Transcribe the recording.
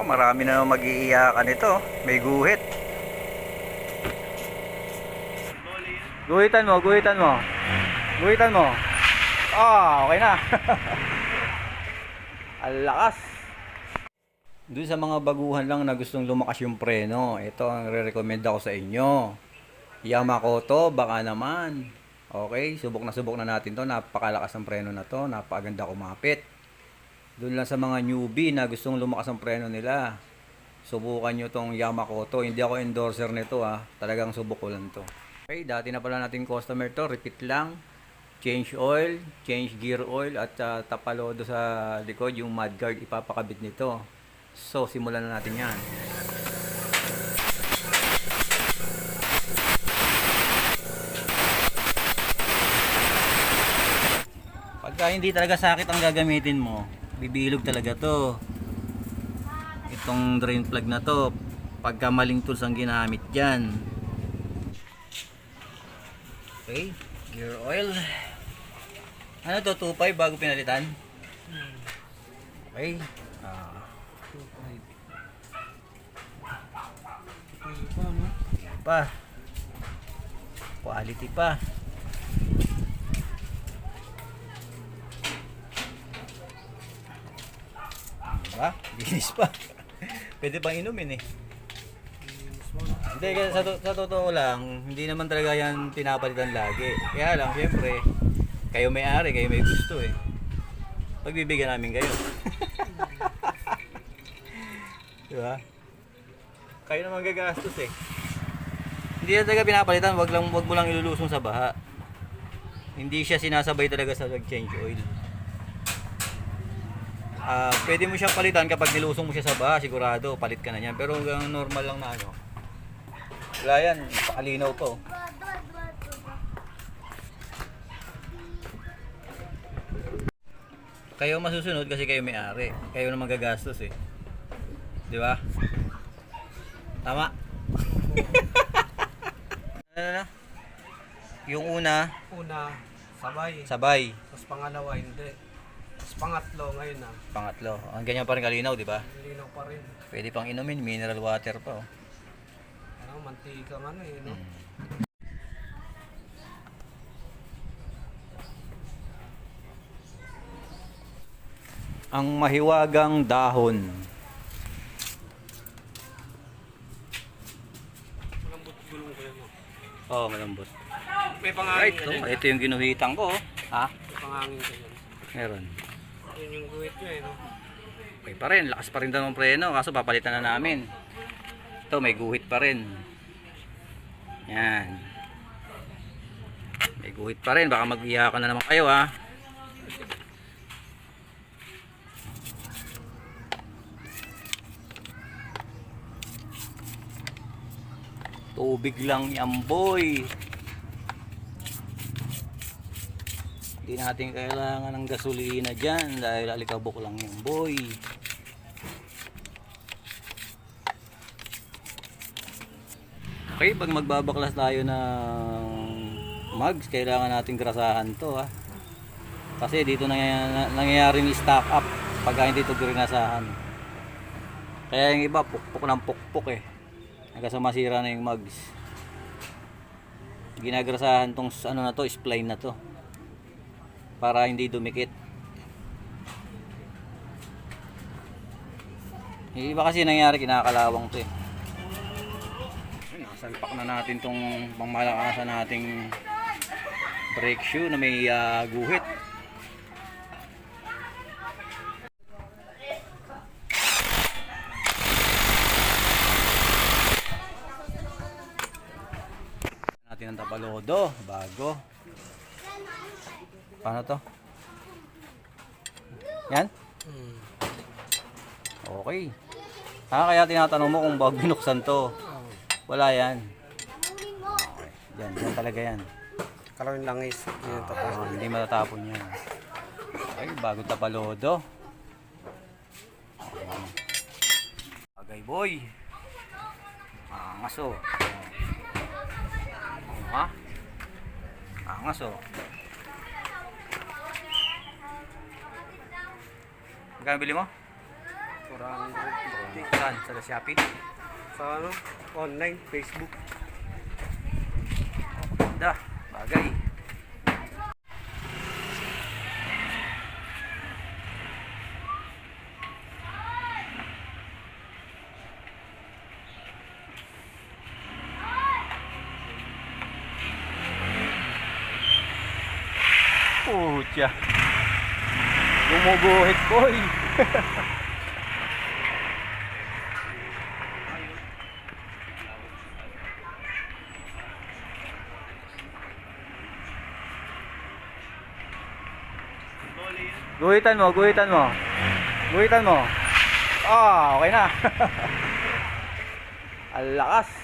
Oh, marami na mag-iiyakan ito. May guhit. Guhitan mo, guhitan mo. Guhitan mo. Ah, okay na. Ang lakas. Doon sa mga baguhan lang na gustong lumakas yung preno, ito ang re-recommend ako sa inyo. Yamakoto, baka naman. Okay, subok na subok na natin to. Napakalakas ng preno na to. Napakaganda kumapit. Doon lang sa mga newbie na gustong lumakas ang preno nila. Subukan nyo tong Yamakoto. Hindi ako endorser nito ah. Talagang subok ko lang to. Okay, dati na pala nating customer to. Repeat lang. Change oil, change gear oil at uh, tapalodo sa likod yung mudguard ipapakabit nito. So, simulan na natin yan. Pagka hindi talaga sakit ang gagamitin mo, bibilog talaga to. Itong drain plug na to, pagka maling tools ang ginamit dyan. Okay, gear oil. Ano to, 2.5 bago pinalitan? Okay. Ah, pa. Quality pa. Diba? Linis pa. Pwede pang inumin eh. Hindi, kasi sa, to- sa totoo lang, hindi naman talaga yan pinapalitan lagi. Kaya lang, syempre, kayo may-ari, kayo may gusto eh. Pagbibigyan namin kayo. diba? Kayo naman gagastos eh. Hindi yan talaga pinapalitan, wag lang wag mo lang ilulusong sa baha. Hindi siya sinasabay talaga sa change oil. Ah, pwede mo siyang palitan kapag nilusong mo siya sa baha, sigurado palit ka na niyan. Pero hanggang normal lang na ano. Wala yan, napakalinaw pa oh. Kayo masusunod kasi kayo may-ari. Kayo naman gagastos eh. Di ba? Tama? ano na? Yung una, Una, sabay. sabay. Tapos pangalawa, hindi. Tapos pangatlo, ngayon na. Pangatlo, ang ganyan pa rin kalinaw, di ba? Linaw pa rin. Pwede pang inumin, mineral water pa oh. Ano, mantika nga ano eh, no? Hmm. Ang mahiwagang dahon. Malambot gulong ko yan, no? Oh, malambot. May pangangin Right, oh, ito yung ginuhitan ko. oh. Ha? May pangangin ka dyan. Meron. Yun yung guhit nyo eh, no? Okay pa rin, lakas pa rin daw ng preno, kaso papalitan na namin. Ito, may guhit pa rin. Yan. May guhit pa rin, baka mag-iyakan na naman kayo ha. Tubig lang yan boy. Hindi natin kailangan ng gasolina dyan dahil alikabok lang yan boy. Okay, pag magbabaklas tayo ng mugs, kailangan natin grasahan to ha. Kasi dito nangyayari, nangyayaring stock up pag hindi ito grinasahan. Kaya yung iba, pukpok ng pukpok eh. Hanggang sa masira na yung mugs. Ginagrasahan tong ano na to, spline na to. Para hindi dumikit. Yung iba kasi nangyari, kinakalawang to eh. Nasalpak na natin tong pangmalakasan nating brake shoe na may ah, guhit. natin ang tapalodo bago paano to? Yan? Okay. Ha kaya tinatanong mo kung bago binuksan to. Wala yan. Okay. yan yan talaga yan. Kalawin langis. Yung tapos. Ah, hindi matatapon yan. Okay bago tapalodo. Bagay boy. Angas oh ha angas oh Magkano bili mo? 400. Saan? Sa Shopee? Sa ano? Online, Facebook. Ganda. Bagay. Pucha. Gumuguhit boy. Guhitan mo, guhitan mo. Guhitan mo. Ah, okay na. Ang.